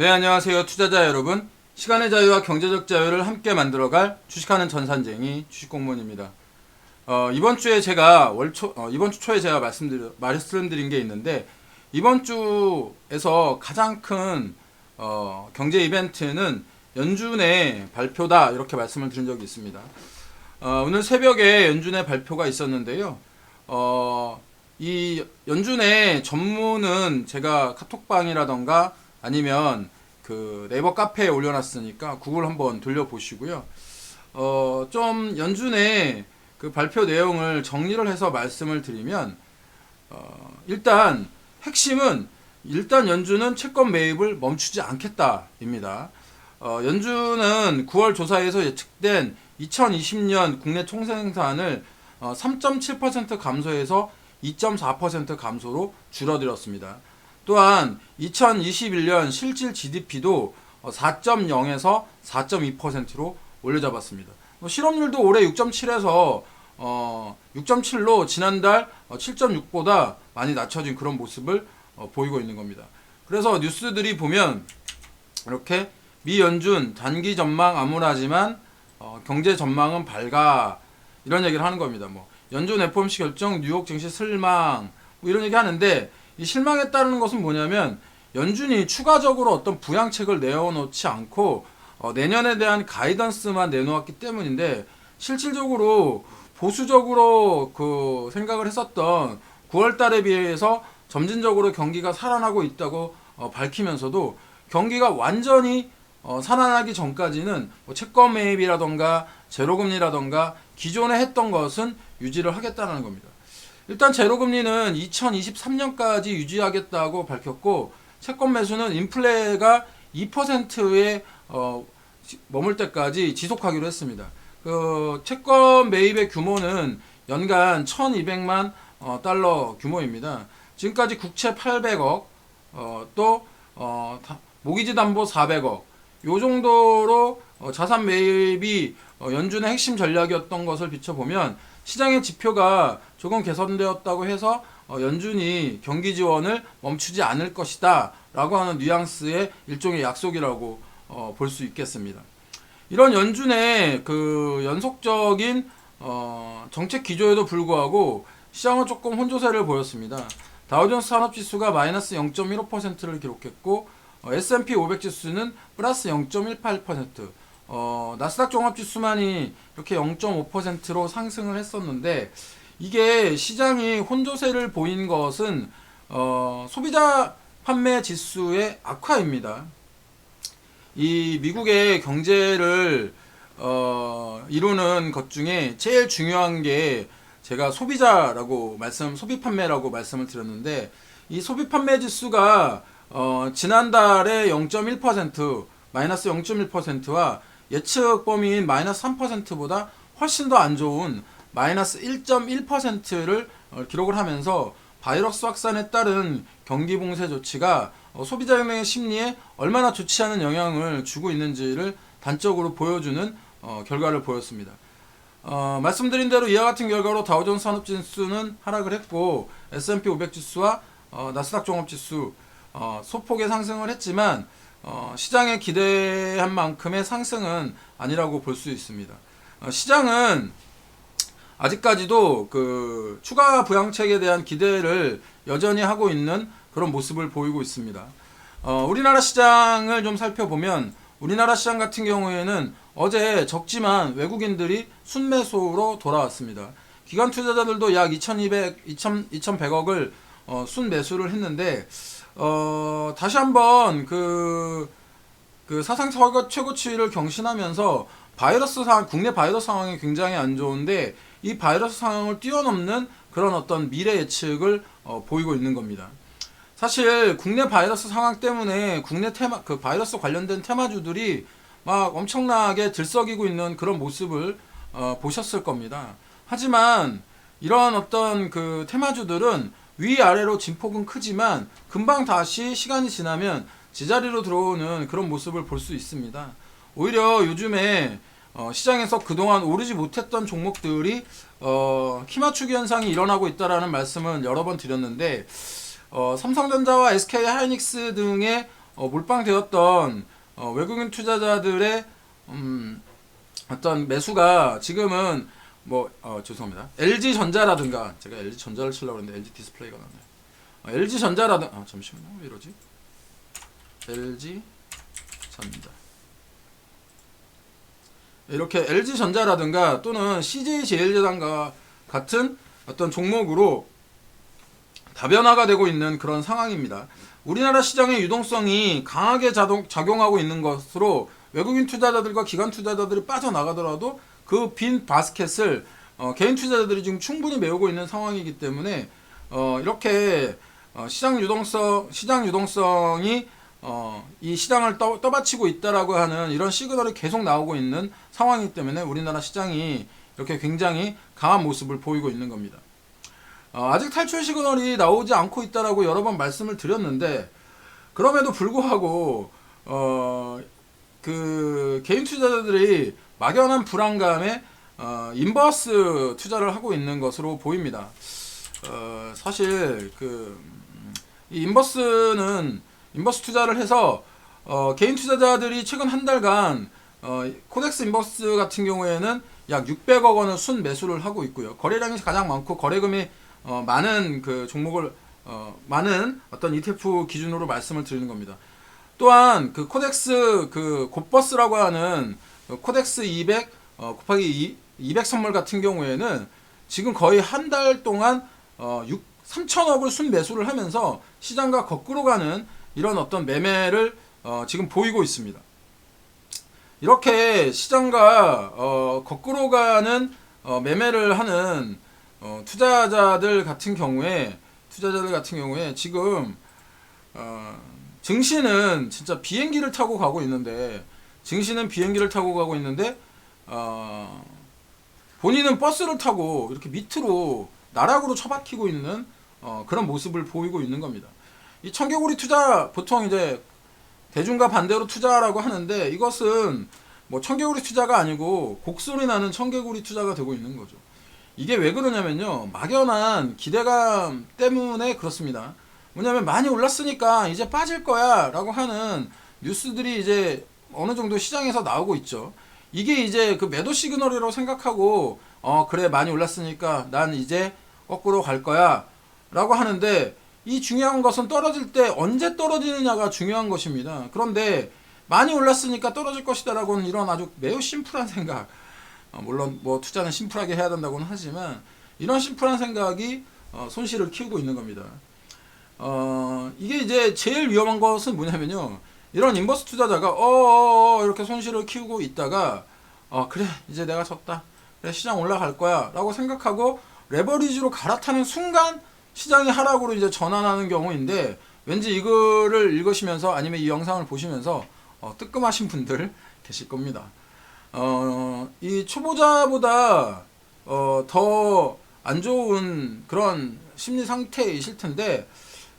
네, 안녕하세요. 투자자 여러분. 시간의 자유와 경제적 자유를 함께 만들어갈 주식하는 전산쟁이 주식공무원입니다. 어, 이번 주에 제가 월초, 어, 이번 주 초에 제가 말씀드려, 말씀드린 게 있는데, 이번 주에서 가장 큰, 어, 경제 이벤트는 연준의 발표다. 이렇게 말씀을 드린 적이 있습니다. 어, 오늘 새벽에 연준의 발표가 있었는데요. 어, 이 연준의 전문은 제가 카톡방이라던가 아니면 그 네이버 카페에 올려놨으니까 구글 한번 돌려보시고요. 어, 좀 연준의 그 발표 내용을 정리를 해서 말씀을 드리면, 어, 일단 핵심은 일단 연준은 채권 매입을 멈추지 않겠다입니다. 어, 연준은 9월 조사에서 예측된 2020년 국내 총생산을 어, 3.7% 감소해서 2.4% 감소로 줄어들었습니다. 또한 2021년 실질 GDP도 4.0에서 4.2%로 올려잡았습니다. 뭐 실업률도 올해 6.7에서 어, 6.7로 지난달 7.6보다 많이 낮춰진 그런 모습을 어, 보이고 있는 겁니다. 그래서 뉴스들이 보면 이렇게 미 연준 단기 전망 암울하지만 어, 경제 전망은 밝아 이런 얘기를 하는 겁니다. 뭐 연준 FOMC 결정, 뉴욕 증시 슬망 뭐 이런 얘기 하는데 이 실망에 따르는 것은 뭐냐면 연준이 추가적으로 어떤 부양책을 내어놓지 않고 어, 내년에 대한 가이던스만 내놓았기 때문인데 실질적으로 보수적으로 그 생각을 했었던 9월 달에 비해서 점진적으로 경기가 살아나고 있다고 어, 밝히면서도 경기가 완전히 어, 살아나기 전까지는 뭐 채권 매입이라던가 제로금리라던가 기존에 했던 것은 유지를 하겠다는 겁니다. 일단 제로금리는 2023년까지 유지하겠다고 밝혔고 채권 매수는 인플레가 2%에 어, 머물 때까지 지속하기로 했습니다. 그 채권 매입의 규모는 연간 1,200만 어, 달러 규모입니다. 지금까지 국채 800억, 어, 또 어, 다, 모기지 담보 400억, 요 정도로 어, 자산 매입이 어, 연준의 핵심 전략이었던 것을 비춰보면 시장의 지표가 조금 개선되었다고 해서 어, 연준이 경기 지원을 멈추지 않을 것이다 라고 하는 뉘앙스의 일종의 약속이라고 어, 볼수 있겠습니다. 이런 연준의 그 연속적인 어, 정책 기조에도 불구하고 시장은 조금 혼조세를 보였습니다. 다우존스 산업지수가 마이너스 0.15%를 기록했고 어, S&P 500 지수는 플러스 0.18%, 어, 나스닥 종합지수만이 이렇게 0.5%로 상승을 했었는데 이게 시장이 혼조세를 보인 것은 어, 소비자 판매 지수의 악화입니다. 이 미국의 경제를 어, 이루는 것 중에 제일 중요한 게 제가 소비자라고 말씀, 소비 판매라고 말씀을 드렸는데 이 소비 판매 지수가 어, 지난달에 0.1% 마이너스 0.1%와 예측 범위인 마이너스 3%보다 훨씬 더 안 좋은 마이너스 1.1%를 어, 기록을 하면서 바이러스 확산에 따른 경기 봉쇄 조치가 어, 소비자의 심리에 얼마나 좋지 않은 영향을 주고 있는지를 단적으로 보여주는 어, 결과를 보였습니다. 어, 말씀드린 대로 이와 같은 결과로 다우존스 산업지수는 하락을 했고 S&P 500 지수와 어, 나스닥 종합지수 어, 소폭의 상승을 했지만 어, 시장에 기대한 만큼의 상승은 아니라고 볼 수 있습니다. 어, 시장은 아직까지도 그 추가 부양책에 대한 기대를 여전히 하고 있는 그런 모습을 보이고 있습니다. 어, 우리나라 시장을 좀 살펴보면 우리나라 시장 같은 경우에는 어제 적지만 외국인들이 순매수로 돌아왔습니다. 기관 투자자들도 약 2,200, 2,000, 2,100억을 어, 순매수를 했는데 어, 다시 한번 그, 그 사상 최고, 최고치를 경신하면서 바이러스 상황, 국내 바이러스 상황이 굉장히 안 좋은데 이 바이러스 상황을 뛰어넘는 그런 어떤 미래 예측을 어, 보이고 있는 겁니다. 사실 국내 바이러스 상황 때문에 국내 테마 그 바이러스 관련된 테마주들이 막 엄청나게 들썩이고 있는 그런 모습을 어, 보셨을 겁니다. 하지만 이러한 어떤 그 테마주들은 위아래로 진폭은 크지만 금방 다시 시간이 지나면 제자리로 들어오는 그런 모습을 볼 수 있습니다. 오히려 요즘에 어, 시장에서 그동안 오르지 못했던 종목들이 어, 키 맞추기 현상이 일어나고 있다라는 말씀을 여러 번 드렸는데 어, 삼성전자와 SK 하이닉스 등의 어, 몰빵되었던 어, 외국인 투자자들의 음, 어떤 매수가 지금은 뭐 어, 죄송합니다. LG 전자라든가 제가 LG 전자를 치려고 했는데 LG 디스플레이가 나네요. 어, LG 전자라든가 아, 잠시만요. 왜 이러지? LG 전자 이렇게 LG 전자라든가 또는 CJ 제일제당과 같은 어떤 종목으로 다변화가 되고 있는 그런 상황입니다. 우리나라 시장의 유동성이 강하게 자동, 작용하고 있는 것으로 외국인 투자자들과 기관 투자자들이 빠져나가더라도 그 빈 바스켓을 어, 개인 투자자들이 지금 충분히 메우고 있는 상황이기 때문에 어, 이렇게 어, 시장 유동성 시장 유동성이 어, 이 시장을 떠, 떠받치고 있다라고 하는 이런 시그널이 계속 나오고 있는 상황이기 때문에 우리나라 시장이 이렇게 굉장히 강한 모습을 보이고 있는 겁니다. 어, 아직 탈출 시그널이 나오지 않고 있다라고 여러 번 말씀을 드렸는데 그럼에도 불구하고 어, 그 개인 투자자들이 막연한 불안감에 어, 인버스 투자를 하고 있는 것으로 보입니다. 어, 사실 그 인버스는 인버스 투자를 해서 어, 개인 투자자들이 최근 한 달간 어, 코덱스 인버스 같은 경우에는 약 600억 원을 순 매수를 하고 있고요. 거래량이 가장 많고 거래금이 어, 많은 그 종목을 어, 많은 어떤 ETF 기준으로 말씀을 드리는 겁니다. 또한 그 코덱스 그 곧버스라고 하는 그 코덱스 200 어, 곱하기 2, 200 선물 같은 경우에는 지금 거의 한 달 동안 어, 6, 3천억을 순 매수를 하면서 시장과 거꾸로 가는 이런 어떤 매매를 어, 지금 보이고 있습니다. 이렇게 시장과 어, 거꾸로 가는 어, 매매를 하는 어, 투자자들 같은 경우에 투자자들 같은 경우에 지금 어, 증시는 진짜 비행기를 타고 가고 있는데 증시는 비행기를 타고 가고 있는데 어, 본인은 버스를 타고 이렇게 밑으로 나락으로 처박히고 있는 어, 그런 모습을 보이고 있는 겁니다. 이 청개구리 투자 보통 이제 대중과 반대로 투자라고 하는데 이것은 뭐 청개구리 투자가 아니고 곡소리 나는 청개구리 투자가 되고 있는 거죠. 이게 왜 그러냐면요. 막연한 기대감 때문에 그렇습니다. 뭐냐면 많이 올랐으니까 이제 빠질 거야 라고 하는 뉴스들이 이제 어느 정도 시장에서 나오고 있죠. 이게 이제 그 매도 시그널이라고 생각하고 어 그래 많이 올랐으니까 난 이제 거꾸로 갈 거야 라고 하는데 이 중요한 것은 떨어질 때 언제 떨어지느냐가 중요한 것입니다. 그런데 많이 올랐으니까 떨어질 것이다라고는 이런 아주 매우 심플한 생각. 어, 물론 뭐 투자는 심플하게 해야 된다고는 하지만 이런 심플한 생각이 어, 손실을 키우고 있는 겁니다. 어, 이게 이제 제일 위험한 것은 뭐냐면요. 이런 인버스 투자자가 어 이렇게 손실을 키우고 있다가 어 그래 이제 내가 졌다. 그래 시장 올라갈 거야 라고 생각하고 레버리지로 갈아타는 순간 시장이 하락으로 이제 전환하는 경우인데 왠지 이거를 읽으시면서 아니면 이 영상을 보시면서 어, 뜨끔하신 분들 계실 겁니다. 어, 이 초보자보다 어, 더 안 좋은 그런 심리 상태이실 텐데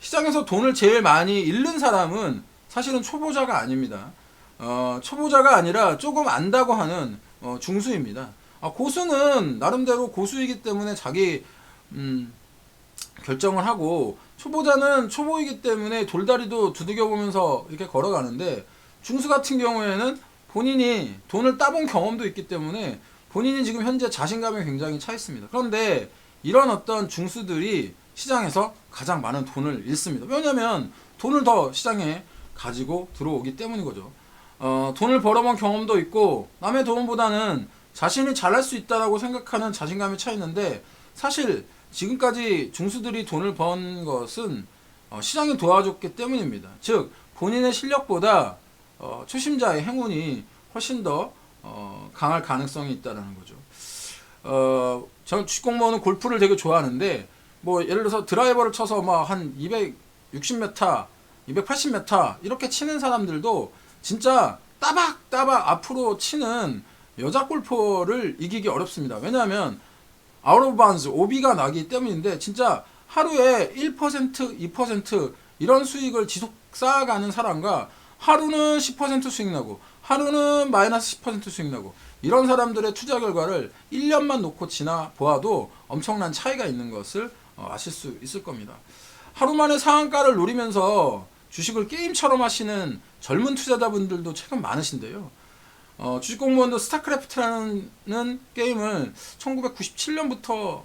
시장에서 돈을 제일 많이 잃는 사람은 사실은 초보자가 아닙니다. 어, 초보자가 아니라 조금 안다고 하는 어, 중수입니다. 아, 고수는 나름대로 고수이기 때문에 자기 음, 결정을 하고 초보자는 초보이기 때문에 돌다리도 두들겨 보면서 이렇게 걸어가는데 중수 같은 경우에는 본인이 돈을 따본 경험도 있기 때문에 본인이 지금 현재 자신감이 굉장히 차 있습니다. 그런데 이런 어떤 중수들이 시장에서 가장 많은 돈을 잃습니다. 왜냐하면 돈을 더 시장에 가지고 들어오기 때문인 거죠. 어, 돈을 벌어본 경험도 있고 남의 도움보다는 자신이 잘할 수 있다라고 생각하는 자신감이 차 있는데 사실 지금까지 중수들이 돈을 번 것은 어, 시장이 도와줬기 때문입니다. 즉 본인의 실력보다 어, 초심자의 행운이 훨씬 더 어, 강할 가능성이 있다라는 거죠. 어, 저 주식공무원은 골프를 되게 좋아하는데 뭐 예를 들어서 드라이버를 쳐서 막 한 260m, 280m 이렇게 치는 사람들도 진짜 따박따박 앞으로 치는 여자 골퍼를 이기기 어렵습니다. 왜냐하면 아웃 오브 바운스 오비가 나기 때문인데 진짜 하루에 1% 2% 이런 수익을 지속 쌓아가는 사람과 하루는 10% 수익 나고 하루는 마이너스 10% 수익 나고 이런 사람들의 투자 결과를 1년만 놓고 지나 보아도 엄청난 차이가 있는 것을 어, 아실 수 있을 겁니다. 하루 만에 상한가를 노리면서 주식을 게임처럼 하시는 젊은 투자자분들도 최근 많으신데요. 어, 주식공무원도 스타크래프트라는 게임을 1997년부터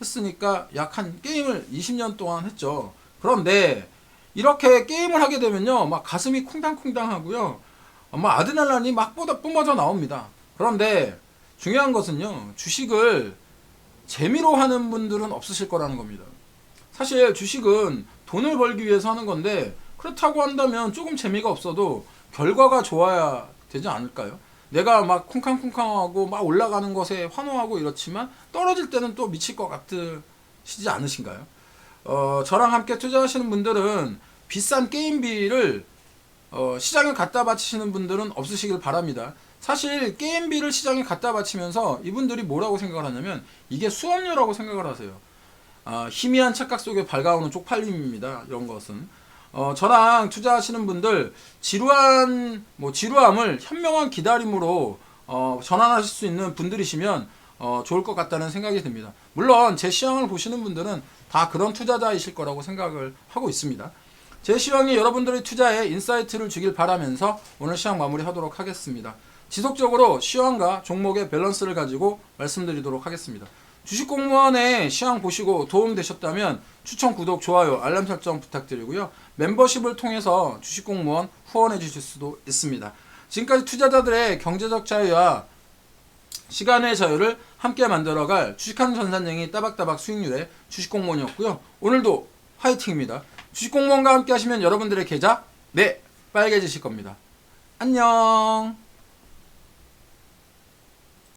했으니까 약 한 게임을 20년 동안 했죠. 그런데 이렇게 게임을 하게 되면요, 막 가슴이 쿵당쿵당 하고요, 막 아드레날린이 막 쏟아 뿜어져 나옵니다. 그런데 중요한 것은요, 주식을 재미로 하는 분들은 없으실 거라는 겁니다. 사실 주식은 돈을 벌기 위해서 하는 건데 그렇다고 한다면 조금 재미가 없어도 결과가 좋아야 되지 않을까요? 내가 막 쿵쾅쿵쾅하고 막 올라가는 것에 환호하고 이렇지만 떨어질 때는 또 미칠 것 같으시지 않으신가요? 어, 저랑 함께 투자하시는 분들은 비싼 게임비를 어, 시장에 갖다 바치시는 분들은 없으시길 바랍니다. 사실 게임비를 시장에 갖다 바치면서 이분들이 뭐라고 생각을 하냐면 이게 수업료라고 생각을 하세요. 아, 희미한 착각 속에 밝아오는 쪽팔림입니다. 이런 것은. 어, 저랑 투자하시는 분들 지루한 뭐 지루함을 현명한 기다림으로 어, 전환하실 수 있는 분들이시면 어, 좋을 것 같다는 생각이 듭니다. 물론 제 시황을 보시는 분들은 다 그런 투자자이실 거라고 생각을 하고 있습니다. 제 시황이 여러분들의 투자에 인사이트를 주길 바라면서 오늘 시황 마무리하도록 하겠습니다. 지속적으로 시황과 종목의 밸런스를 가지고 말씀드리도록 하겠습니다. 주식공무원의 시황 보시고 도움되셨다면 추천, 구독, 좋아요, 알람 설정 부탁드리고요. 멤버십을 통해서 주식공무원 후원해 주실 수도 있습니다. 지금까지 투자자들의 경제적 자유와 시간의 자유를 함께 만들어갈 주식하는 전산쟁이 따박따박 수익률의 주식공무원이었고요. 오늘도 화이팅입니다. 주식공무원과 함께 하시면 여러분들의 계좌 네 빨개지실 겁니다. 안녕.